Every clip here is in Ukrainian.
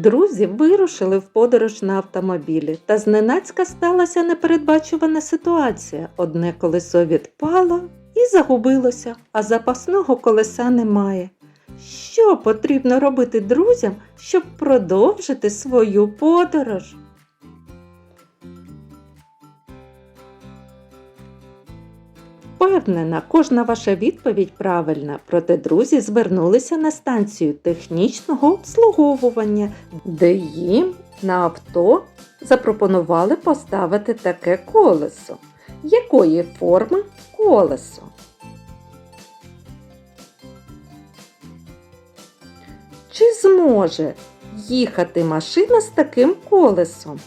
Друзі вирушили в подорож на автомобілі, та зненацька сталася непередбачувана ситуація. Одне колесо відпало і загубилося, а запасного колеса немає. Що потрібно робити друзям, щоб продовжити свою подорож? Впевнена, кожна ваша відповідь правильна, проте друзі звернулися на станцію технічного обслуговування, де їм на авто запропонували поставити таке колесо. Якої форми колесо? Чи зможе їхати машина з таким колесом?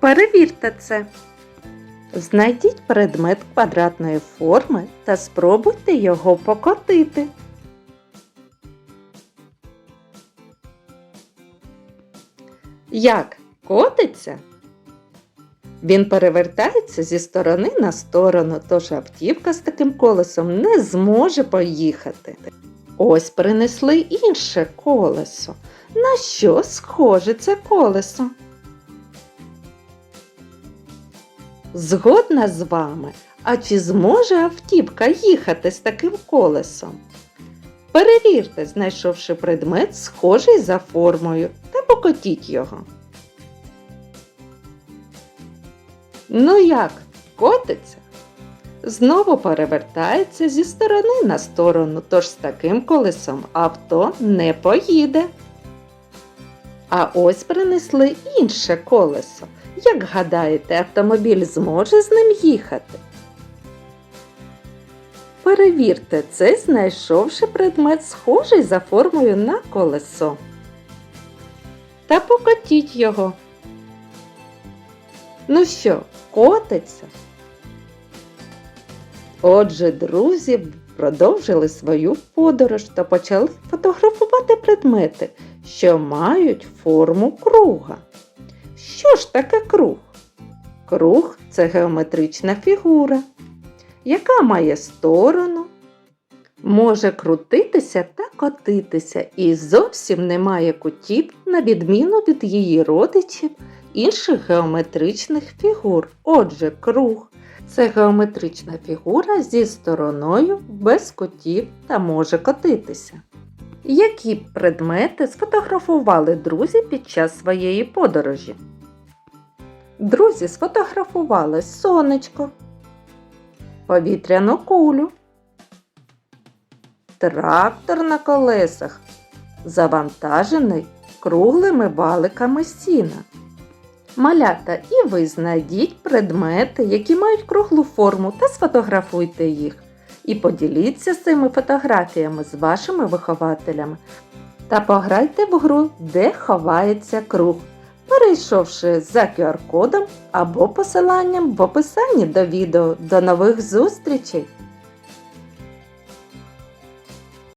Перевірте це. Знайдіть предмет квадратної форми та спробуйте його покотити. Як котиться? Він перевертається зі сторони на сторону, тож автівка з таким колесом не зможе поїхати. Ось принесли інше колесо. На що схоже це колесо? Згодна з вами, а чи зможе автівка їхати з таким колесом? Перевірте, знайшовши предмет, схожий за формою, та покотіть його. Ну як, котиться? Знову перевертається зі сторони на сторону, тож з таким колесом авто не поїде. А ось принесли інше колесо. Як гадаєте, автомобіль зможе з ним їхати? Перевірте це, знайшовши предмет, схожий за формою на колесо. Та покотіть його. Ну що, котиться? Отже, друзі продовжили свою подорож та почали фотографувати предмети, що мають форму круга. Що ж таке круг? Круг це геометрична фігура, яка має сторону, може крутитися та котитися і зовсім не має кутів, на відміну від її родичів інших геометричних фігур. Отже, круг це геометрична фігура зі стороною без кутів та може котитися. Які предмети сфотографували друзі під час своєї подорожі? Друзі сфотографували сонечко, повітряну кулю, трактор на колесах, завантажений круглими валиками сіна. Малята, і ви знайдіть предмети, які мають круглу форму, та сфотографуйте їх. І поділіться цими фотографіями з вашими вихователями. Та пограйте в гру, де ховається круг, перейшовши за QR-кодом або посиланням в описанні до відео. До нових зустрічей!